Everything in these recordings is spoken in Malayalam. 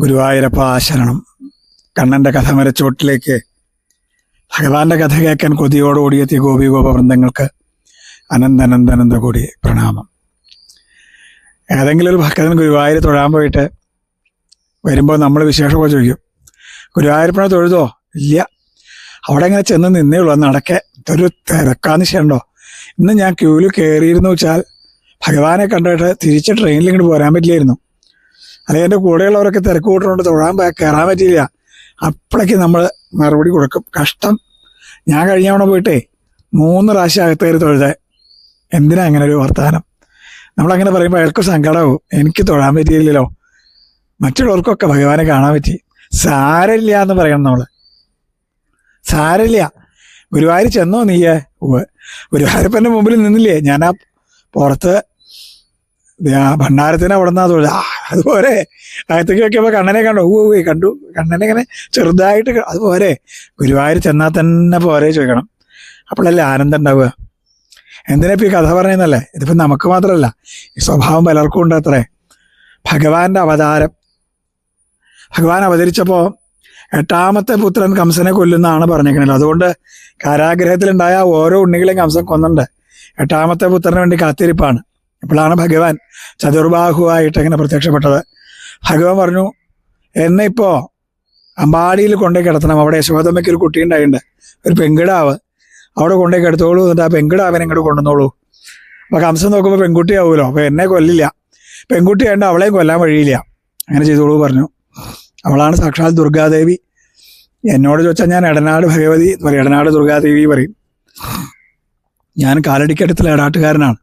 ഗുരുവായൂരപ്പ ആശരണം കണ്ണന്റെ കഥ മരച്ചോട്ടിലേക്ക് ഭഗവാന്റെ കഥ കേൾക്കാൻ കൊതിയോടുകൂടിയെത്തിയ ഗോപി വൃന്ദങ്ങൾക്ക് അനന്തനന്ദനന്ദ കൂടി പ്രണാമം. ഏതെങ്കിലും ഒരു ഭക്തൻ ഗുരുവായൂർ തൊഴാൻ പോയിട്ട് വരുമ്പോൾ നമ്മൾ വിശേഷമൊക്കെ ചോദിക്കും ഗുരുവായൂരപ്പണ തൊഴുതോ? ഇല്ല. അവിടെ ഇങ്ങനെ ചെന്ന് നിന്നേ ഉള്ളൂ നടക്കെ. ഇതൊരു തിരക്കാന്ന് ചെയ്യണ്ടോ ഇന്ന് ഞാൻ ക്യൂവിൽ കയറിയിരുന്നു വെച്ചാൽ ഭഗവാനെ കണ്ടിട്ട് തിരിച്ച് ട്രെയിനിൽ ഇങ്ങോട്ട് പോരാൻ പറ്റില്ലായിരുന്നു. അല്ലെങ്കിൽ എന്റെ കൂടെയുള്ളവരൊക്കെ തിരക്ക് കൂട്ടുകൊണ്ട് തൊഴാൻ കയറാൻ പറ്റിയില്ല. അപ്പോഴേക്ക് നമ്മൾ മറുപടി കൊടുക്കും. കഷ്ടം. ഞാൻ കഴിഞ്ഞ തവണ പോയിട്ടേ മൂന്ന് പ്രാവശ്യം അകത്ത് കയറി തൊഴുതേ. എന്തിനാ അങ്ങനെ ഒരു വർത്തമാനം? നമ്മളങ്ങനെ പറയുമ്പോൾ അയാൾക്ക് സങ്കടമാവും എനിക്ക് തൊഴാൻ പറ്റിയില്ലല്ലോ. മറ്റുള്ളവർക്കൊക്കെ ഭഗവാനെ കാണാൻ പറ്റി. സാരമില്ല എന്ന് പറയണം നമ്മൾ സാരമില്ല. ഗുരുവായൂർ ചെന്നോ നീയേ? ഗുരുവായൂരപ്പന്റെ മുമ്പിൽ നിന്നില്ലേ? ഞാൻ ആ പുറത്ത് ആ ഭണ്ഡാരത്തിന് അവിടെ നിന്നാ തൊഴുത് അതുപോലെ. അകത്തേക്ക് വെക്കുമ്പോൾ കണ്ണനെ കണ്ടു. ഊ ഊ, കണ്ടു. കണ്ണനെ ഇങ്ങനെ ചെറുതായിട്ട് അതുപോലെ. ഗുരുവായൂർ ചെന്നാൽ തന്നെ പോരെ ചോദിക്കണം. അപ്പോഴല്ലേ ആനന്ദം ഉണ്ടാവുക? എന്തിനാ ഈ കഥ പറയുന്നല്ലേ ഇതിപ്പോൾ നമുക്ക് മാത്രമല്ല ഈ സ്വഭാവം പലർക്കും ഉണ്ട് അത്രേ. ഭഗവാന്റെ അവതാരം. ഭഗവാൻ അവതരിച്ചപ്പോൾ എട്ടാമത്തെ പുത്രൻ കംസനെ കൊല്ലുന്നതാണ് പറഞ്ഞേക്കണല്ലോ അതുകൊണ്ട് കാരാഗ്രഹത്തിലുണ്ടായ ഓരോ ഉണ്ണികളെയും കംസൻ കൊന്നുണ്ട്. എട്ടാമത്തെ പുത്രന് വേണ്ടി കാത്തിരിപ്പാണ്. ഇപ്പോഴാണ് ഭഗവാൻ ചതുർബാഹുവായിട്ട് ഇങ്ങനെ പ്രത്യക്ഷപ്പെട്ടത്. ഭഗവാൻ പറഞ്ഞു എന്നെ ഇപ്പോൾ അമ്പാടിയിൽ കൊണ്ടുപോയി കിടത്തണം. അവിടെ യശോദമ്മയ്ക്ക് ഒരു കുട്ടി ഉണ്ടായിട്ടുണ്ട്. ഒരു പെങ്കിടാവ് അവിടെ കൊണ്ടുപോയി കിടത്തോളൂ. എന്നിട്ട് ആ പെങ്കിടാവിനെ ഇങ്ങോട്ട് കൊണ്ടുവന്നോളൂ. അപ്പോൾ കംസൻ നോക്കുമ്പോൾ പെൺകുട്ടിയാവുമല്ലോ അപ്പോൾ എന്നെ കൊല്ലില്ല. പെൺകുട്ടി ആയതുകൊണ്ട് അവളെയും കൊല്ലാൻ വഴിയില്ല. അങ്ങനെ ചെയ്തോളൂ പറഞ്ഞു. അവളാണ് സാക്ഷാൽ ദുർഗാദേവി. എന്നോട് ചോദിച്ചാൽ ഞാൻ എടനാട് ഭഗവതി പറയും എടനാട് ദുർഗാദേവി പറയും. ഞാൻ കാലടിക്കടുത്തുള്ള എടാട്ടുകാരനാണ്.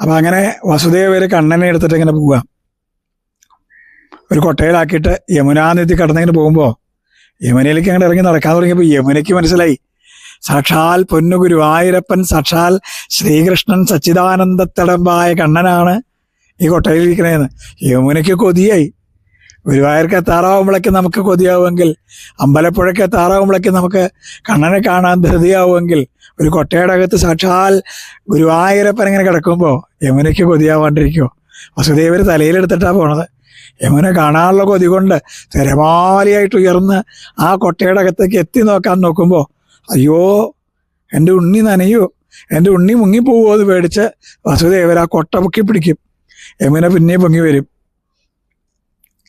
അപ്പം അങ്ങനെ വസുദേവര് കണ്ണനെ എടുത്തിട്ട് ഇങ്ങനെ പോവുക ഒരു കൊട്ടയിലാക്കിയിട്ട് യമുനാ നദി കടന്നിങ്ങനെ പോകുമ്പോൾ യമുനയിലേക്ക് അങ്ങോട്ട് ഇറങ്ങി നടക്കാൻ തുടങ്ങിയപ്പോൾ യമുനയ്ക്ക് മനസ്സിലായി. സാക്ഷാൽ പൊന്നു ഗുരുവായൂരപ്പൻ സാക്ഷാൽ ശ്രീകൃഷ്ണൻ സച്ചിദാനന്ദത്തടമ്പായ കണ്ണനാണ് ഈ കൊട്ടയിലിരിക്കണേന്ന് യമുനയ്ക്ക് കൊതിയായി. ഗുരുവായൂർക്ക് എത്താറാവുമ്പോഴേക്ക് നമുക്ക് കൊതിയാവുമെങ്കിൽ അമ്പലപ്പുഴയ്ക്ക് എത്താറാവുമ്പോഴേക്ക് നമുക്ക് കണ്ണനെ കാണാൻ ധൃതിയാവുമെങ്കിൽ ഒരു കൊട്ടയുടെ അകത്ത് സാക്ഷാൽ ഗുരുവായൂരപ്പൻ ഇങ്ങനെ കിടക്കുമ്പോൾ യമുനയ്ക്ക് കൊതിയാവാണ്ടിരിക്കുമോ വസുദേവർ തലയിലെടുത്തിട്ടാണ് പോണത്. യമുന കാണാനുള്ള കൊതി കൊണ്ട് തിരമാലയായിട്ട് ഉയർന്ന് ആ കൊട്ടയുടെ അകത്തേക്ക് എത്തി നോക്കാൻ നോക്കുമ്പോൾ അയ്യോ എന്റെ ഉണ്ണി നനയോ? എന്റെ ഉണ്ണി മുങ്ങിപ്പോവോ എന്ന് പേടിച്ച് വസുദേവർ ആ കൊട്ട പൊക്കി പിടിക്കും. യമുന പിന്നെയും പൊങ്ങി വരും.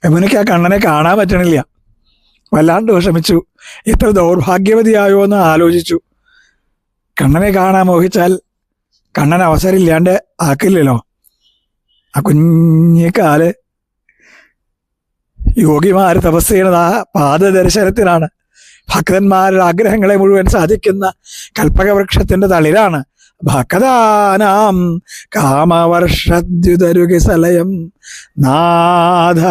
യമുനയ്ക്ക് ആ കണ്ണനെ കാണാൻ പറ്റണില്ല. വല്ലാണ്ട് വിഷമിച്ചു. ഇത്ര ദൗർഭാഗ്യവതിയായോ എന്ന് ആലോചിച്ചു. കണ്ണനെ കാണാൻ മോഹിച്ചാൽ കണ്ണൻ അവസരം ഇല്ലാണ്ട് ആക്കില്ലല്ലോ. ആ കുഞ്ഞിക്കാൽ യോഗിമാർ തപസ് ചെയ്യണത് ആ പാദദർശനത്തിനാണ്. ഭക്തന്മാരുടെ ആഗ്രഹങ്ങളെ മുഴുവൻ സാധിക്കുന്ന കൽപ്പകവൃക്ഷത്തിന്റെ തളിരാണ്. ഭക്താനാം കാമവർഷദ്യുതരുകി സലയം നാഥ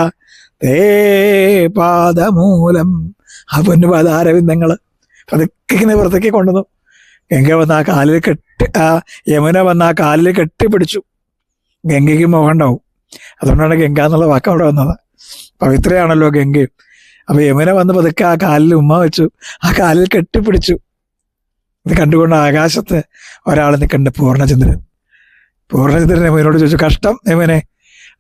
തേ പാദമൂലം. ആ പൊന്നുപാദാരവിന്ദങ്ങൾ പതുക്കെ പുറത്തേക്ക് കൊണ്ടുവന്നു. ഗംഗ വന്ന് ആ കാലിൽ കെട്ടി ആ യമുന വന്ന് ആ കാലിൽ കെട്ടിപ്പിടിച്ചു. ഗംഗയ്ക്ക് മോഹം ഉണ്ടാവും. അതുകൊണ്ടാണ് ഗംഗ എന്നുള്ള വാക്ക് അവിടെ വന്നത്. പവിത്രയാണല്ലോ ഗംഗയും അപ്പൊ യമുന വന്ന് പതുക്കെ ആ കാലിൽ ഉമ്മ വെച്ചു. ആ കാലിൽ കെട്ടിപ്പിടിച്ചു. ഇത് കണ്ടുകൊണ്ട് ആകാശത്ത് ഒരാൾ നിൽക്കണ്ട് പൂർണചന്ദ്രൻ. പൂർണചന്ദ്രൻ യമുനോട് ചോദിച്ചു കഷ്ടം യമുനെ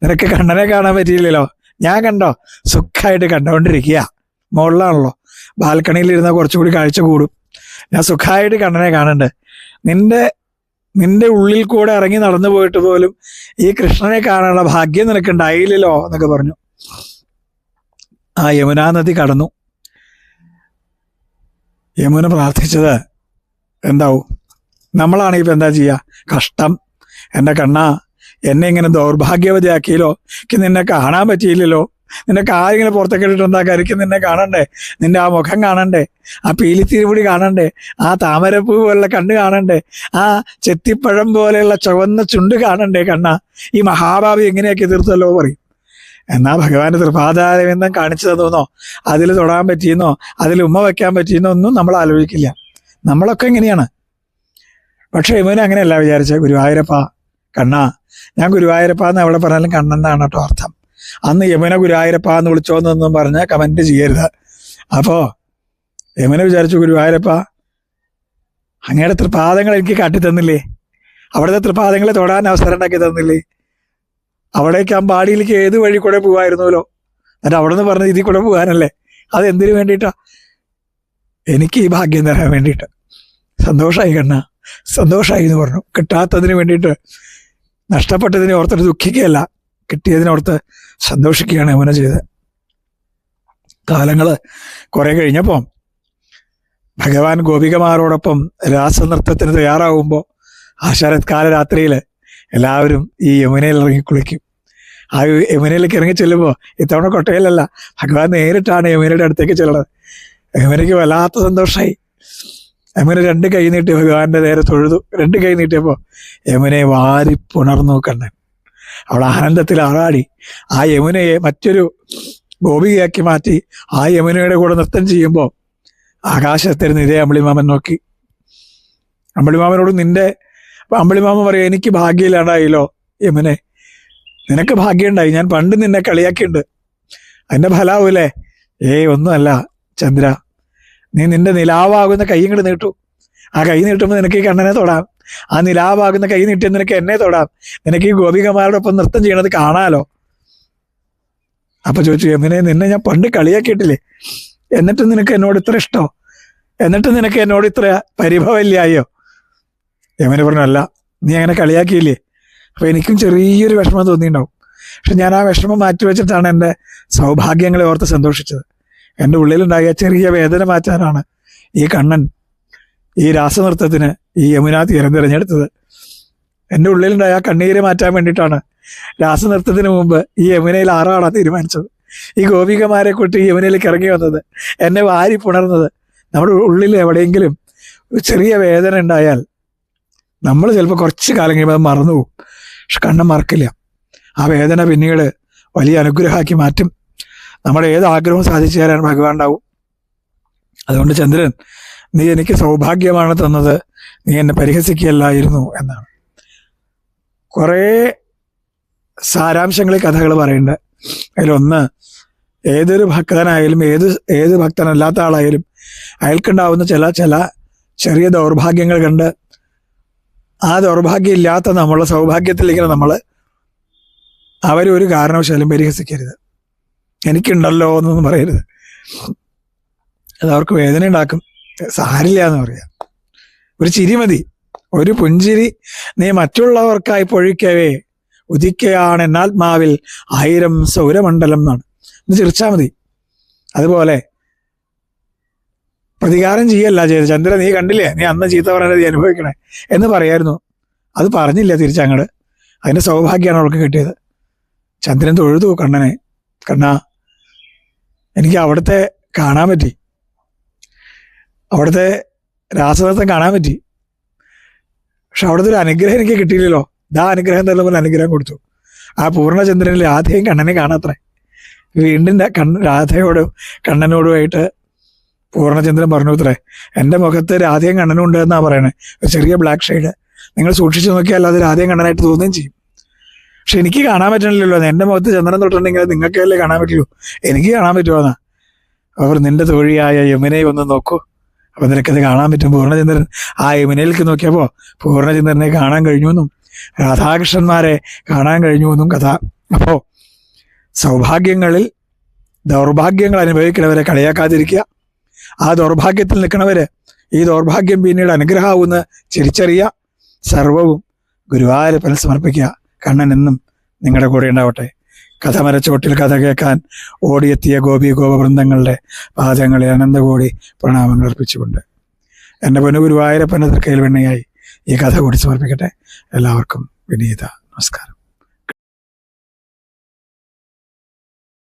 നിനക്ക് കണ്ണനെ കാണാൻ പറ്റിയില്ലല്ലോ. ഞാൻ കണ്ടോ? സുഖമായിട്ട് കണ്ടുകൊണ്ടിരിക്കുക. മുകളിലാണല്ലോ. ബാൽക്കണിയിൽ ഇരുന്ന കുറച്ചുകൂടി കാഴ്ച കൂടും. ഞാൻ സുഖമായിട്ട് കണ്ണനെ കാണണ്ട്. നിന്റെ നിന്റെ ഉള്ളിൽ കൂടെ ഇറങ്ങി നടന്നു പോയിട്ട് പോലും ഈ കൃഷ്ണനെ കാണാനുള്ള ഭാഗ്യം നിനക്ക് ഉണ്ടായില്ലല്ലോ എന്നൊക്കെ പറഞ്ഞു. ആ യമുനാ നദി കടന്നു. യമുന പ്രാർത്ഥിച്ചത് എന്താവും? നമ്മളാണ് ഇപ്പം എന്താ ചെയ്യുക കഷ്ടം. എന്റെ കണ്ണ എന്നെ ഇങ്ങനെ ദൗർഭാഗ്യവതിയാക്കിയല്ലോ? നിന്നെ കാണാൻ പറ്റിയില്ലല്ലോ? നിന്റെ കാലിങ്ങനെ പുറത്തൊക്കെ എന്താ കരിക്ക് നിന്നെ കാണണ്ടേ? നിന്റെ ആ മുഖം കാണണ്ടേ? ആ പീലിത്തിരിപുടി കാണണ്ടേ? ആ താമരപ്പൂ പോലുള്ള കണ്ണ് കാണണ്ടേ? ആ ചെത്തിപ്പഴം പോലെയുള്ള ചുവന്ന ചുണ്ട് കാണണ്ടേ കണ്ണ? ഈ മഹാഭാവി എങ്ങനെയൊക്കെ തീർത്തല്ലോ പറയും. എന്നാ ഭഗവാന്റെ തൃപാദാരവിന്ദം കാണിച്ചു തന്നോ അതിൽ തൊടാൻ പറ്റിയെന്നോ? അതിൽ ഉമ്മ വെക്കാൻ പറ്റിയെന്നോ ഒന്നും നമ്മൾ ആലോചിക്കില്ല. നമ്മളൊക്കെ എങ്ങനെയാണ്? പക്ഷെ ഇവന് അങ്ങനെയല്ല വിചാരിച്ച. ഗുരുവായൂരപ്പ കണ്ണ. ഞാൻ ഗുരുവായൂരപ്പ എന്ന് എവിടെ പറഞ്ഞാലും കണ്ണെന്നാണ് കേട്ടോ അർത്ഥം. അന്ന് യമുന ഗുരുവായൂരപ്പ എന്ന് വിളിച്ചോന്നൊന്നും പറഞ്ഞ് കമന്റ് ചെയ്യരുത്. അപ്പോ യമുന വിചാരിച്ചു ഗുരുവായൂരപ്പ അങ്ങയുടെ തൃപാദങ്ങൾ എനിക്ക് കാട്ടി തന്നില്ലേ അവിടുത്തെ തൃപാദങ്ങളെ തൊടാൻ അവസരം ഉണ്ടാക്കി തന്നില്ലേ? അവിടേക്ക് അമ്പാടിയിലേക്ക് ഏത് വഴി കൂടെ പോവായിരുന്നല്ലോ? എന്നിട്ട് അവിടെ നിന്ന് പറഞ്ഞ് ഇതിൽ കൂടെ പോകാനല്ലേ? അത് എന്തിനു വേണ്ടിയിട്ടാ? എനിക്ക് ഈ ഭാഗ്യം തരാൻ വേണ്ടിയിട്ട്. സന്തോഷമായി കണ്ണ. സന്തോഷമായി എന്ന് പറഞ്ഞു. കിട്ടാത്തതിന് വേണ്ടിയിട്ട്. നഷ്ടപ്പെട്ടതിനെ ഓർത്തിട്ട് ദുഃഖിക്കുകയല്ല. കിട്ടിയതിനോർത്ത് സന്തോഷിക്കുകയാണ് യമുന ചെയ്തത്. കാലങ്ങൾ കുറെ കഴിഞ്ഞപ്പം ഭഗവാൻ ഗോപികമാരോടൊപ്പം രാസനൃത്തത്തിന് തയ്യാറാവുമ്പോൾ ആ ശരത്കാല രാത്രിയിൽ എല്ലാവരും ഈ യമുനയിൽ ഇറങ്ങി കുളിക്കും. ആ യമുനയിലേക്ക് ഇറങ്ങി ചെല്ലുമ്പോൾ ഇത്തവണ കൊട്ടയിലല്ല ഭഗവാൻ നേരിട്ടാണ് യമുനയുടെ അടുത്തേക്ക് ചെല്ലണത്. യമുനയ്ക്ക് വല്ലാത്ത സന്തോഷമായി യമുന രണ്ട് കൈ നീട്ടി ഭഗവാന്റെ നേരെ തൊഴുതു. രണ്ട് കൈ നീട്ടിയപ്പോൾ യമുനയെ വാരി പുണർന്നു കണ്ണൻ അവൾ ആനന്ദത്തിൽ ആറാടി. ആ യമുനയെ മറ്റൊരു ഗോപികയാക്കി മാറ്റി ആ യമുനയുടെ കൂടെ നൃത്തം ചെയ്യുമ്പോൾ ആകാശത്തിരുന്ന് ഇതേ അമ്പിളിമാമൻ നോക്കി. അമ്പിളിമാമനോട് നിന്റെ അമ്പിളിമാമൻ പറയും എനിക്ക് ഭാഗ്യമില്ലാണ്ടായില്ലോ യമുനെ. നിനക്ക് ഭാഗ്യമുണ്ടായി. ഞാൻ പണ്ട് നിന്നെ കളിയാക്കിയിട്ടുണ്ട്. അതിന്റെ ഫലാവൂലേ? ഏയ് ഒന്നുമല്ല ചന്ദ്ര. നീ നിന്റെ നിലാവാകുന്ന കൈ ഇങ്ങോട്ട് നീട്ടു. ആ കൈ നീട്ടുമ്പോൾ നിനക്ക് ഈ കണ്ണനെ തൊടാം. ആ നിലാവാകുന്ന കൈ നീട്ടിയ നിനക്ക് എന്നെ തൊടാം. നിനക്ക് ഈ ഗോപികമാരോടൊപ്പം നൃത്തം ചെയ്യണത് കാണാലോ? അപ്പൊ ചോദിച്ചു യമുനെ നിന്നെ ഞാൻ പണ്ട് കളിയാക്കിയിട്ടില്ലേ? എന്നിട്ട് നിനക്ക് എന്നോട് ഇത്ര ഇഷ്ടോ? എന്നിട്ട് നിനക്ക് എന്നോട് ഇത്ര പരിഭവമില്ലായോ? യമുന പറഞ്ഞു അല്ല നീ അങ്ങനെ കളിയാക്കിയില്ലേ? അപ്പൊ എനിക്കും ചെറിയൊരു വിഷമം തോന്നിയിട്ടുണ്ടാവും. പക്ഷെ ഞാൻ ആ വിഷമം മാറ്റി വെച്ചിട്ടാണ് എന്റെ സൗഭാഗ്യങ്ങളെ ഓർത്ത് സന്തോഷിച്ചത്. എന്റെ ഉള്ളിലുണ്ടായ ചെറിയ വേദന മാറ്റാനാണ് ഈ കണ്ണൻ ഈ രാസനൃത്തത്തിന് ഈ യമുനാ തീരം തിരഞ്ഞെടുത്തത്. എന്റെ ഉള്ളിലുണ്ടായ ആ കണ്ണീര് മാറ്റാൻ വേണ്ടിയിട്ടാണ് രാസനൃത്തത്തിന് മുമ്പ് ഈ യമുനയിൽ ആറാടാൻ തീരുമാനിച്ചത്. ഈ ഗോപികമാരെ കൂട്ടി യമുനയിലേക്ക് ഇറങ്ങി വന്നത് എന്നെ വാരി പുണർന്നത്. നമ്മുടെ ഉള്ളിൽ എവിടെയെങ്കിലും ഒരു ചെറിയ വേദന ഉണ്ടായാൽ നമ്മൾ ചിലപ്പോൾ കുറച്ച് കാലം കഴിയുമ്പോൾ അത് മറന്നു പോകും. പക്ഷെ കണ്ണം മറക്കില്ല. ആ വേദന പിന്നീട് വലിയ അനുഗ്രഹമാക്കി മാറ്റും. നമ്മുടെ ഏത് ആഗ്രഹവും സാധിച്ചു തരാൻ ഭഗവാൻ ഉണ്ടാവും അതുകൊണ്ട് ചന്ദ്രൻ നീ എനിക്ക് സൗഭാഗ്യമാണ് തന്നത്. നീ എന്നെ പരിഹസിക്കുകയല്ലായിരുന്നു എന്നാണ്. കുറേ സാരാംശങ്ങളിൽ കഥകൾ പറയുന്നുണ്ട്. അതിലൊന്ന് ഏതൊരു ഭക്തനായാലും ഏത് ഏത് ഭക്തനല്ലാത്ത ആളായാലും അയാൾക്കുണ്ടാവുന്ന ചില ചില ചെറിയ ദൗർഭാഗ്യങ്ങൾ കണ്ട് ആ ദൗർഭാഗ്യം ഇല്ലാത്ത നമ്മളെ സൗഭാഗ്യത്തിലിങ്ങനെ നമ്മൾ അവരൊരു കാരണവശാലും പരിഹസിക്കരുത്. എനിക്കുണ്ടല്ലോ എന്നൊന്നും പറയരുത്. അത് അവർക്ക് വേദന ഉണ്ടാക്കും സാരില്ല എന്ന് പറയാം. ഒരു ചിരി മതി. ഒരു പുഞ്ചിരി നീ മറ്റുള്ളവർക്കായി പൊഴിക്കവേ. ഉദിക്കയാണ് എന്നാത്മാവിൽ ആയിരം സൗരമണ്ഡലം എന്നാണ്. ഒന്ന് ചിരിച്ചാൽ മതി. അതുപോലെ പ്രതികാരം ചെയ്യല്ല ചെയ്ത് ചന്ദ്ര നീ കണ്ടില്ലേ? നീ അന്ന് ചീത്ത പറഞ്ഞത് നീ അനുഭവിക്കണേ എന്ന് പറയായിരുന്നു. അത് പറഞ്ഞില്ല തിരിച്ചങ്ങട് അതിന്റെ സൗഭാഗ്യമാണ് അവൾക്ക് കിട്ടിയത്. ചന്ദ്രൻ തൊഴുതു കണ്ണനെ. കണ്ണാ എനിക്ക് അവിടുത്തെ കാണാൻ പറ്റി. അവിടുത്തെ രാസതത്വം കാണാൻ പറ്റി. പക്ഷെ അവിടുത്തെ ഒരു അനുഗ്രഹം എനിക്ക് കിട്ടിയില്ലല്ലോ. ഇതാ അനുഗ്രഹം തരുന്ന പോലെ അനുഗ്രഹം കൊടുത്തു. ആ പൂർണചന്ദ്രനിൽ രാധയും കണ്ണനെ കാണാത്രേ. വീണ്ടും കണ്ണ രാധയോടും കണ്ണനോടുമായിട്ട് പൂർണചന്ദ്രൻ പറഞ്ഞു അത്രേ എന്റെ മുഖത്ത് രാധയും കണ്ണനും ഉണ്ട് എന്നാണ് പറയണേ. ഒരു ചെറിയ ബ്ലാക്ക് ഷെയ്ഡ് നിങ്ങൾ സൂക്ഷിച്ചു നോക്കിയാൽ അത് രാധയും കണ്ണനായിട്ട് തോന്നുകയും ചെയ്യും. പക്ഷെ എനിക്ക് കാണാൻ പറ്റണില്ലല്ലോ. എന്റെ മുഖത്ത് ചന്ദ്രൻ തൊട്ടുണ്ടെങ്കിൽ നിങ്ങൾക്കല്ലേ കാണാൻ പറ്റുള്ളൂ. എനിക്ക് കാണാൻ പറ്റുമോ എന്നാ? അവർ നിന്റെ തൊഴിയായ യമുനയെ ഒന്ന് നോക്കൂ. അപ്പൊ നിനക്കത് കാണാൻ പറ്റും. പൂർണചന്ദ്രൻ ആ യമുനയിലേക്ക് നോക്കിയപ്പോൾ പൂർണചന്ദ്രനെ കാണാൻ കഴിഞ്ഞു എന്നും രാധാകൃഷ്ണന്മാരെ കാണാൻ കഴിഞ്ഞു എന്നും കഥ. അപ്പോൾ സൗഭാഗ്യങ്ങളിൽ ദൗർഭാഗ്യങ്ങൾ അനുഭവിക്കുന്നവരെ കളിയാക്കാതിരിക്കുക. ആ ദൗർഭാഗ്യത്തിൽ നിൽക്കുന്നവര് ഈ ദൗർഭാഗ്യം പിന്നീട് അനുഗ്രഹമാവുന്ന തിരിച്ചറിയുക സർവവും ഗുരുവായൂരപ്പന് സമർപ്പിക്കുക. കണ്ണൻ എന്നും നിങ്ങളുടെ കൂടെ ഉണ്ടാവട്ടെ. കഥ മരച്ചോട്ടിൽ കഥ കേൾക്കാൻ ഓടിയെത്തിയ ഗോപി ഗോപവൃന്ദങ്ങളുടെ പാദങ്ങളിൽ അനന്തകോടി പ്രണാമങ്ങൾ അർപ്പിച്ചുകൊണ്ട് എന്റെ പൊന്നു ഗുരുവായൂരപ്പന്റെ തൃക്കയിൽ വെണ്ണയായി ഈ കഥ കൂടി സമർപ്പിക്കട്ടെ. എല്ലാവർക്കും വിനീത നമസ്കാരം.